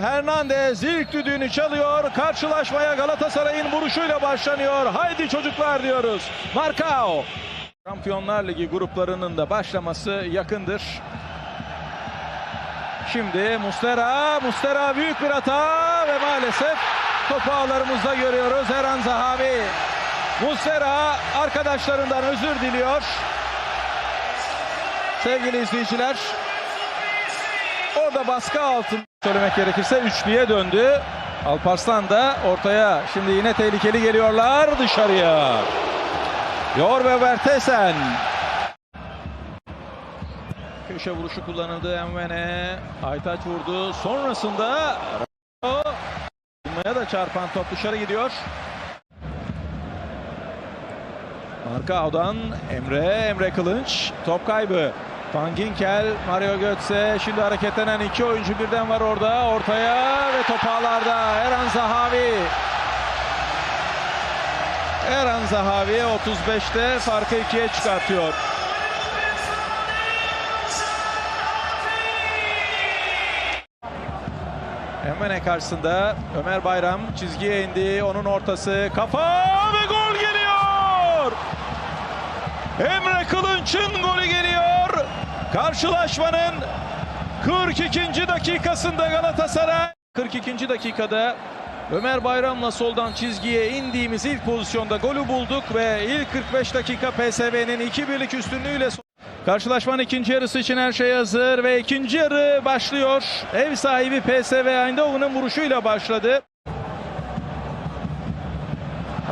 Hernandez ilk düdüğünü çalıyor. Karşılaşmaya Galatasaray'ın vuruşuyla başlanıyor. Haydi çocuklar diyoruz. Marcao. Şampiyonlar Ligi gruplarının da başlaması yakındır. Şimdi Mustera, Mustera büyük bir hata ve maalesef topu ağlarımızda görüyoruz. Eren Zahavi. Mustera arkadaşlarından özür diliyor. Sevgili izleyiciler, orada baskı altın söylemek gerekirse üçlüye döndü. Alparslan da ortaya. Şimdi yine tehlikeli geliyorlar dışarıya. Yor ve Vertesen. Köşe vuruşu kullanıldı Envene. Aytaç vurdu. Sonrasında Bulmaya da çarpan top dışarı gidiyor. Markao'dan Emre, Emre Kılınç. Top kaybı. Van Ginkel, Mario Götze. Şimdi hareketlenen iki oyuncu birden var orada. Ortaya ve top ağlarda. Eren Zahavi. Eren Zahavi 35'te farkı ikiye çıkartıyor. Emene karşısında Ömer Bayram çizgiye indi. Onun ortası kafa ve gol geliyor. Emre Kılınç'ın golü geliyor. Karşılaşmanın 42. dakikasında Galatasaray 42. dakikada Ömer Bayram'la soldan çizgiye indiğimiz ilk pozisyonda golü bulduk ve ilk 45 dakika PSV'nin 2-1'lik üstünlüğüyle son- Karşılaşmanın ikinci yarısı için her şey hazır ve ikinci yarı başlıyor. Ev sahibi PSV Eindhoven'ın vuruşuyla başladı.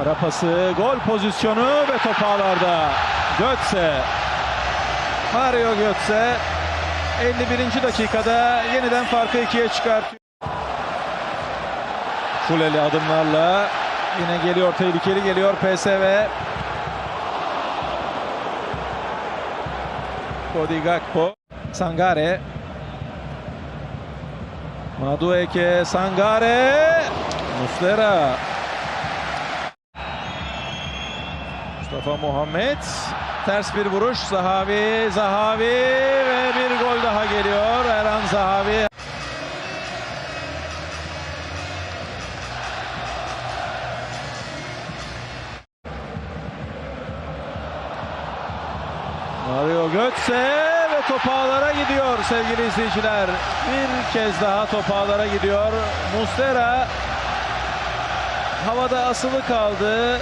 Ara pası, gol pozisyonu ve top ağlarda. Götze. Mario Götze 51. dakikada yeniden farkı ikiye çıkartıyor. Fuleli adımlarla yine geliyor tehlikeli geliyor PSV. Cody Gakpo. Sangare. Madueke Sangare. Muslera. Mustafa Muhammed. Ters bir vuruş. Zahavi. Zahavi ve bir gol daha geliyor. Eren Zahavi. Mario Götze ve top ağlara gidiyor sevgili izleyiciler. Bir kez daha top ağlara gidiyor. Mustera havada asılı kaldı.